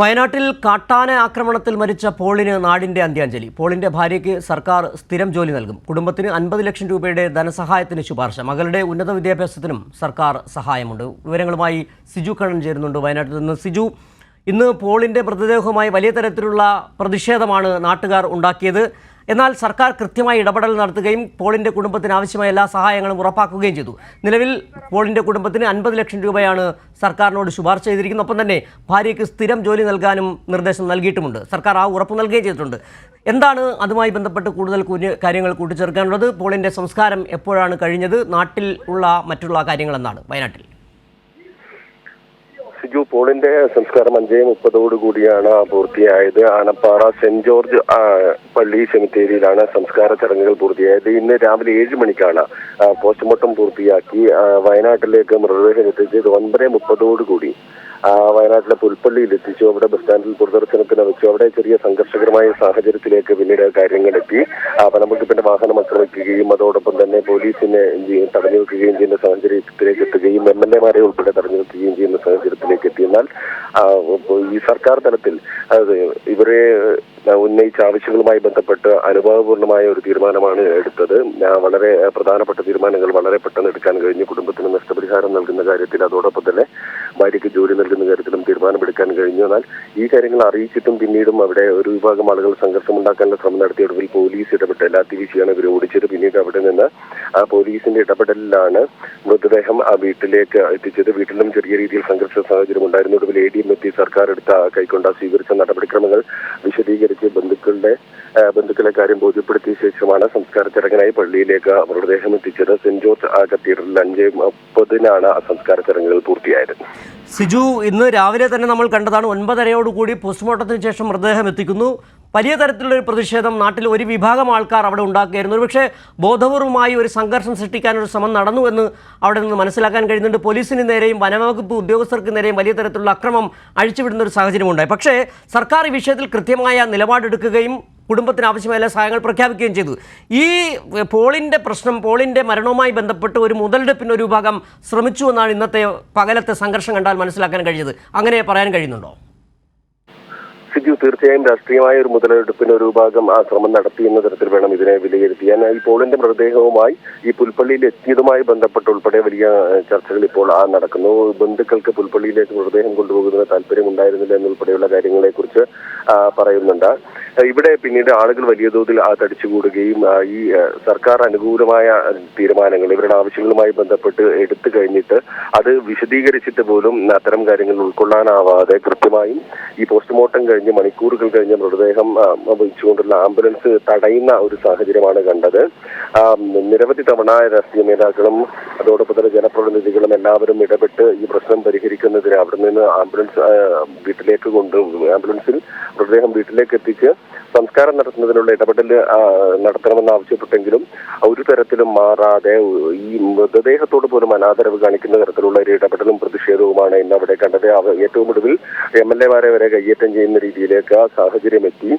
വയനാട്ടിൽ കാട്ടാന ആക്രമണത്തിൽ മരിച്ച പോളിന് നാടിന്റെ അന്ത്യാഞ്ജലി. പോളിന്റെ ഭാര്യയ്ക്ക് സർക്കാർ സ്ഥിരം ജോലി നൽകും. കുടുംബത്തിന് അൻപത് ലക്ഷം രൂപയുടെ ധനസഹായത്തിന് ശുപാർശ. മകളുടെ ഉന്നത വിദ്യാഭ്യാസത്തിനും സർക്കാർ സഹായമുണ്ട്. വിവരങ്ങളുമായി സിജു കണ്ണൻ ചേരുന്നുണ്ട്. വയനാട്ടിൽ നിന്ന് സിജു ഇന്ന് പോളിന്റെ മൃതദേഹവുമായി വലിയ തരത്തിലുള്ള പ്രതിഷേധമാണ് നാട്ടുകാർ ഉണ്ടാക്കിയത്. എന്നാൽ സർക്കാർ കൃത്യമായി ഇടപെടൽ നടത്തുകയും പോളിന്റെ കുടുംബത്തിന് ആവശ്യമായ എല്ലാ സഹായങ്ങളും ഉറപ്പാക്കുകയും ചെയ്തു. നിലവിൽ പോളിന്റെ കുടുംബത്തിന് അൻപത് ലക്ഷം രൂപയാണ് സർക്കാരിനോട് ശുപാർശ ചെയ്തിരിക്കുന്നത്. ഒപ്പം തന്നെ ഭാര്യയ്ക്ക് സ്ഥിരം ജോലി നൽകാനും നിർദ്ദേശം നൽകിയിട്ടുമുണ്ട്. സർക്കാർ ആ ഉറപ്പ് നൽകുകയും ചെയ്തിട്ടുണ്ട്. എന്താണ് അതുമായി ബന്ധപ്പെട്ട് കൂടുതൽ കാര്യങ്ങൾ കൂട്ടിച്ചേർക്കാനുള്ളത്? പോളിന്റെ സംസ്കാരം എപ്പോഴാണ് കഴിഞ്ഞത്? നാട്ടിൽ ഉള്ള മറ്റുള്ള കാര്യങ്ങൾ എന്താണ്? വയനാട്ടിൽ. സിജു പോളിന്റെ സംസ്കാരം അഞ്ചേ മുപ്പതോടുകൂടിയാണ് പൂർത്തിയായത്. ആനപ്പാറ സെന്റ് ജോർജ് പള്ളി സെമിത്തേരിയിലാണ് സംസ്കാര ചടങ്ങുകൾ പൂർത്തിയായത്. ഇന്ന് രാവിലെ ഏഴ് മണിക്കാണ് പോസ്റ്റ്മോർട്ടം പൂർത്തിയാക്കി വയനാട്ടിലേക്ക് മൃതദേഹം എത്തിച്ചത് ഒൻപത് മുപ്പതോടുകൂടി. വയനാട്ടിലെ പുൽപ്പള്ളിയിൽ എത്തിച്ചു. അവിടെ ബസ് സ്റ്റാൻഡിൽ പൊതുദർശനത്തിന് വെച്ചു. അവിടെ ചെറിയ സംഘർഷകരമായ സാഹചര്യത്തിലേക്ക് പിന്നീട് കാര്യങ്ങൾ എത്തി. ആ, നമുക്ക് പിന്നെ വാഹനം ആക്രമിക്കുകയും അതോടൊപ്പം തന്നെ പോലീസിനെ തടഞ്ഞു വെക്കുകയും ചെയ്യുന്ന സാഹചര്യത്തിലേക്ക് എത്തുകയും എം എൽ എമാരെ ഉൾപ്പെടെ തടഞ്ഞു വെക്കുകയും ചെയ്യുന്ന സാഹചര്യത്തിലേക്ക് എത്തി. എന്നാൽ ഈ സർക്കാർ തലത്തിൽ ഇവരെ ഉന്നയിച്ച ആവശ്യങ്ങളുമായി ബന്ധപ്പെട്ട് അനുഭവപൂർണമായ ഒരു തീരുമാനമാണ് എടുത്തത്. വളരെ പ്രധാനപ്പെട്ട തീരുമാനങ്ങൾ വളരെ പെട്ടെന്ന് എടുക്കാൻ കഴിഞ്ഞു. കുടുംബത്തിന് നഷ്ടപരിഹാരം നൽകുന്ന കാര്യത്തിൽ അതോടൊപ്പം തന്നെ ഭാര്യയ്ക്ക് ജോലി നൽകുന്ന കാര്യത്തിലും തീരുമാനമെടുക്കാൻ കഴിഞ്ഞു. എന്നാൽ ഈ കാര്യങ്ങൾ അറിയിച്ചിട്ടും പിന്നീടും അവിടെ ഒരു വിഭാഗം ആളുകൾ സംഘർഷമുണ്ടാക്കാനുള്ള ശ്രമം നടത്തിയ ഒടുവിൽ പോലീസ് ഇടപെട്ട് എല്ലാ തിരിച്ചാണ് ഇവർ ഓടിച്ചത് പിന്നീട് അവിടെ നിന്ന് ആ പോലീസിന്റെ ഇടപെടലിലാണ് മൃതദേഹം ആ വീട്ടിലേക്ക് എത്തിച്ചത്. വീട്ടിലും ചെറിയ രീതിയിൽ സംഘർഷ സാഹചര്യം ഉണ്ടായിരുന്നു. ഒടുവിൽ എ ഡി എം എത്തി സർക്കാർ എടുത്ത കൈക്കൊണ്ട സ്വീകരിച്ച നടപടിക്രമങ്ങൾ വിശദീകരിച്ച് ബന്ധുക്കളുടെ ബന്ധുക്കളെ കാര്യം ബോധ്യപ്പെടുത്തിയ ശേഷമാണ് സംസ്കാര ചടങ്ങിനായി പള്ളിയിലേക്ക് മൃതദേഹം എത്തിച്ചത്. സെന്റ് ജോർജ് കത്തീഡ്രലിൽ അഞ്ച് മുപ്പതിനാണ് ആ സംസ്കാര ചടങ്ങുകൾ പൂർത്തിയായത്. സിജു ഇന്ന് രാവിലെ തന്നെ നമ്മൾ കണ്ടതാണ് ഒൻപതരയോടുകൂടി പോസ്റ്റ്മോർട്ടത്തിന് ശേഷം മൃതദേഹം എത്തിക്കുന്നു. വലിയ തരത്തിലുള്ള ഒരു പ്രതിഷേധം നാട്ടിൽ ഒരു വിഭാഗം ആൾക്കാർ അവിടെ ഉണ്ടാക്കുകയായിരുന്നു. ഒരുപക്ഷെ ബോധപൂർവമായി ഒരു സംഘർഷം സൃഷ്ടിക്കാനൊരു ശ്രമം നടന്നു എന്ന് അവിടെ നിന്ന് മനസ്സിലാക്കാൻ കഴിയുന്നുണ്ട്. പോലീസിന് നേരെയും വനവകുപ്പ് ഉദ്യോഗസ്ഥർക്ക് നേരെയും വലിയ തരത്തിലുള്ള അക്രമം അഴിച്ചുവിടുന്ന ഒരു സാഹചര്യമുണ്ടായി. പക്ഷേ സർക്കാർ ഈ വിഷയത്തിൽ കൃത്യമായ നിലപാടെടുക്കുകയും കുടുംബത്തിന് ആവശ്യമായ എല്ലാ സഹായങ്ങൾ പ്രഖ്യാപിക്കുകയും ചെയ്തു. ഈ പോളിന്റെ പ്രശ്നം പോളിന്റെ മരണവുമായി ബന്ധപ്പെട്ട് ഒരു മുതലെടുപ്പിന് ഒരു വിഭാഗം ശ്രമിച്ചു എന്നാണ് ഇന്നത്തെ പകലത്തെ സംഘർഷം കണ്ടാൽ മനസ്സിലാക്കാൻ കഴിഞ്ഞത് അങ്ങനെ പറയാൻ കഴിയുന്നുണ്ടോ? സിജു തീർച്ചയായും രാഷ്ട്രീയമായ ഒരു മുതലെടുപ്പിന് ഒരു ഭാഗം ആ ശ്രമം നടത്തി എന്ന തരത്തിൽ വേണം ഇതിനെ വിലയിരുത്തിയാൽ ഈ പോളിന്റെ മൃതദേഹവുമായി ഈ പുൽപ്പള്ളിയിൽ എത്തിയതുമായി ബന്ധപ്പെട്ട് ഉൾപ്പെടെ വലിയ ചർച്ചകൾ ഇപ്പോൾ ആ നടക്കുന്നു. ബന്ധുക്കൾക്ക് പുൽപ്പള്ളിയിലേക്ക് മൃതദേഹം കൊണ്ടുപോകുന്നതിന് താല്പര്യം ഉണ്ടായിരുന്നില്ല എന്നുൾപ്പെടെയുള്ള കാര്യങ്ങളെക്കുറിച്ച് പറയുന്നുണ്ട്. ഇവിടെ പിന്നീട് ആളുകൾ വലിയ തോതിൽ തടിച്ചുകൂടുകയും ഈ സർക്കാർ അനുകൂലമായ തീരുമാനങ്ങൾ ഇവരുടെ ആവശ്യങ്ങളുമായി ബന്ധപ്പെട്ട് എടുത്തു കഴിഞ്ഞിട്ട് അത് വിശദീകരിച്ചിട്ട് പോലും അത്തരം കാര്യങ്ങൾ ഉൾക്കൊള്ളാനാവാതെ കൃത്യമായും ഈ പോസ്റ്റ്മോർട്ടം കഴിഞ്ഞ് മണിക്കൂറുകൾ കഴിഞ്ഞ് മൃതദേഹം വഹിച്ചുകൊണ്ടുള്ള ആംബുലൻസ് തടയുന്ന ഒരു സാഹചര്യമാണ് കണ്ടത്. നിരവധി തവണ രാഷ്ട്രീയ നേതാക്കളും അതോടൊപ്പം തന്നെ ജനപ്രതിനിധികളും എല്ലാവരും ഇടപെട്ട് ഈ പ്രശ്നം പരിഹരിക്കുന്നതിന് അവിടെ നിന്ന് ആംബുലൻസ് വീട്ടിലേക്ക് കൊണ്ട് ആംബുലൻസിൽ മൃതദേഹം വീട്ടിലേക്ക് എത്തിച്ച് സംസ്കാരം നടത്തുന്നതിനുള്ള ഇടപെടൽ നടത്തണമെന്ന് ആവശ്യപ്പെട്ടെങ്കിലും ഒരു തരത്തിലും മാറാതെ ഈ മൃതദേഹത്തോട് പോലും അനാദരവ് കാണിക്കുന്ന തരത്തിലുള്ള ഒരു ഇടപെടലും പ്രതിഷേധവുമാണ് ഇന്ന് അവിടെ കണ്ടത് ഏറ്റവും ഒടുവിൽ എം എൽ എമാരെ വരെ കയ്യേറ്റം ചെയ്യുന്ന രീതിയിലേക്ക് സാഹചര്യം എത്തി